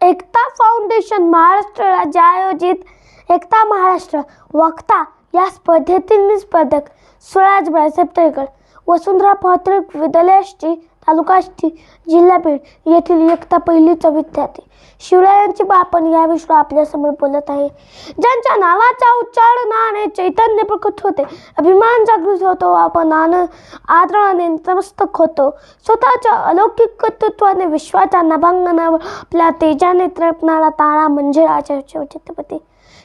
एकता foundation Maharashtra राज्य आयोजित एकता महाराष्ट्र वक्ता या स्पर्धेतील स्पर्धक सुराज बाळासाहेब वसुंधरा प्राथमिक विद्यालयाची तालुका आष्टी जिल्हा बीड येथील एकता पहिलीचा विद्यार्थी. शिवरायांची बापण या आपल्यासमोर बोलत आहे. ज्यांच्या नावाच्या उच्चारणाने चैतन्य प्रकट होते. अभिमान जागृत होतो. आपण आनंद आदराने नतमस्तक होतो. स्वतःच्या अलौकिक कर्तृत्वाने विश्वाच्या नभांगणावर आपल्या तेजाने तळपणारा तारा म्हणजे राजा छत्रपती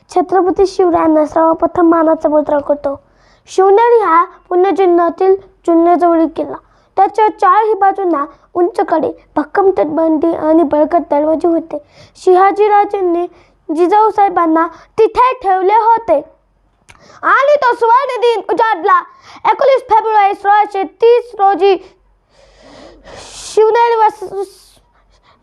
छत्रपती शिवरायांना सर्वप्रथम मानाचा मुद्रा करतो. शिवनेरी हा पुण्यजिल्ह्यातील जुन्याजवळील किल्ला. त्याच्या चारही बाजूंना उंचकडे भक्कम तटबंदी आणि बळकट दरवाजे होते. शिहाजीराजांनी जिजाऊ साहेबांना तिथे ठेवले होते. आणि तो सुवर्ण दिन उजाडला. एकोणीस फेब्रुवारी सोळाशे तीस रोजी शिवनेरी स-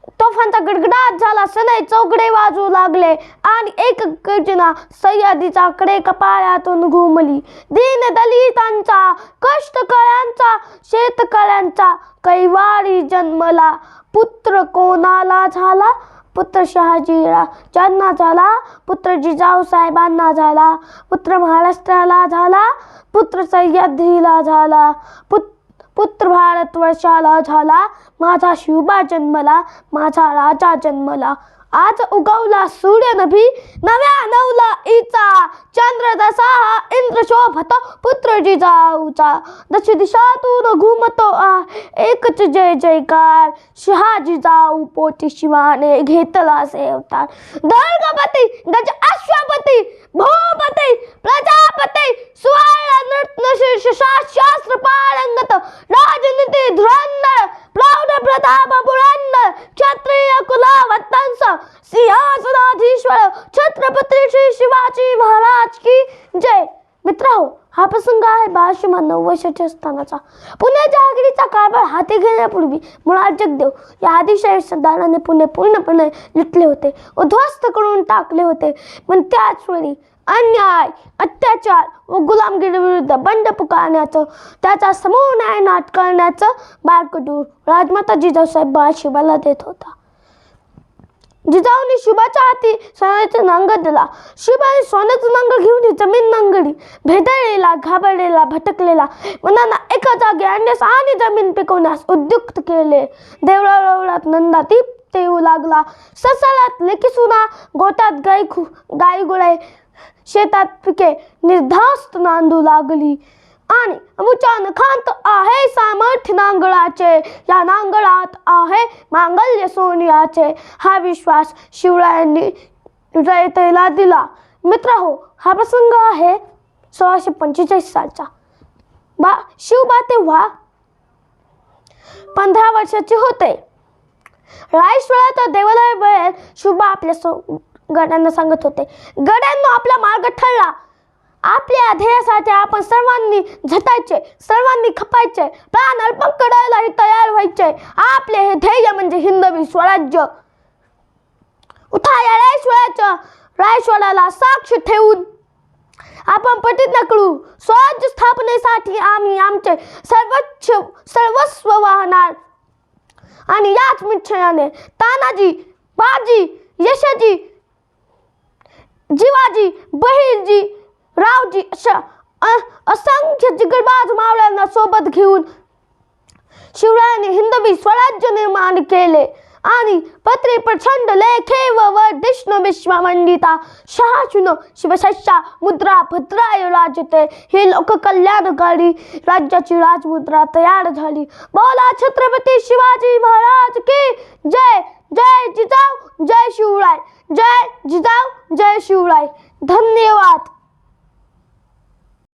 तोफांचा गडगडाट झाला सनई चौकडे वाजू लागले आणि एक गर्जना सह्यादीचा कडे कपाळातून घुमली. दीन दलितांचा कष्टकऱ्यांचा शेतकऱ्यांचा कैवारी जन्मला. पुत्र कोणाला झाला? पुत्र शहाजीला. ज्यांना झाला? पुत्र जिजाऊ साहेबांना झाला. पुत्र महाराष्ट्राला झाला? पुत्र सह्याद्रीला झाला. पुत्र पुत्र भारतवर्षाला झाला. माझा शिवबा जन्मला माझा राजा जन्मला. आज उगवला सूर्य नभी नव्या नवला इचा. चंद्र दसा हा इंद्र शोभतो पुत्र जिजाऊचा दश दिशातून घुमतो आ एकच जय जयकार. शहाजी जाऊ पोटी शिवाने घेतला सेवतार. दर्गपती गज अश्वपती भूपती प्रजापती सुवर्ण नृत्य शीर्ष शास्त्र पारंगत छत्रपती श्री शिवाजी महाराज की जय. मित्रांनो हा प्रसंग आहे बाळशिमा नऊ वर्षाच्या असतानाचा जहागिरीचा कारभार हाती घेण्यापूर्वी मुळात जगदेव या आदिशाही सरदाराने पुणे पूर्णपणे लुटले होते. उद्ध्वस्त करून टाकले होते. पण त्याच वेळी अन्याय अत्याचार व गुलामगिरीविरुद्ध बंड पुकारण्याचं त्याचा समूळ नाट करण्याचं बाळकडूर राजमाता जिजाऊसाहेब बाळशिबाला देत होता. जिजाऊने शिवाच्या हाती सोन्याचा नांगर दिला. शिवाने सोन्याचं नांगर घेऊन ही जमीन नांगरली. भेदळलेला घाबरलेला भटकलेला मनांना एका जागी आणण्यास आणि जमीन पिकवण्यास उद्युक्त केले. देवळात नंदातीप येऊ लागला. ससालात लेकी सुना गोट्यात गाई खु गाई गुळे शेतात पिके निर्धास्त नांदू लागली. आणि अमुचान खांत आहे सामर्थ्य नांगळाचे. या नांगळात आहे मांगल्य सोनियाचे. हा विश्वास शिवरायांनी रयतेला दिला. मित्र हो हा प्रसंग आहे सोळाशे पंचेचाळीस सालचा. बा शिवबा तेव्हा पंधरा वर्षाचे होते. रायश्वरात देवालय वेळेत आपल्या सो गड्यांना सांगत होते. गड्यांना आपला मार्ग ठरला. आपल्या ध्येयासाठी आपण सर्वांनी झटायचे सर्वांनी खपायचे प्राण अर्पण करायलाही तयार व्हायचे. आपले हे ध्येय म्हणजे हिंदवी स्वराज्य उठा या रायश्वराच्या रायश्वराला साक्ष ठेवून आपण प्रतिज्ञा करू स्वराज्य स्थापनेसाठी आम्ही आमचे सर्वोच्च सर्वस्व वाहणार. आणि याच निश्चयाने तानाजी बाजी यशजी जिवाजी बहिरजी अशा अ- असंख्य जिगरबाज मावळ्यांना सोबत घेऊन शिवरायाने हिंदवी स्वराज्य निर्माण केले. आणि पत्रे प्रचंड लेखे व वर्धिष्णू विश्वमंडिता शहाशुन शिवशस्या मुद्रा भद्राय राजते. ही लोककल्याणकारी राज्याची राजमुद्रा तयार झाली. बोला छत्रपती शिवाजी महाराज की जय जय जिजाऊ जय शिवराय जय जिजाऊ जय शिवराय. धन्यवाद.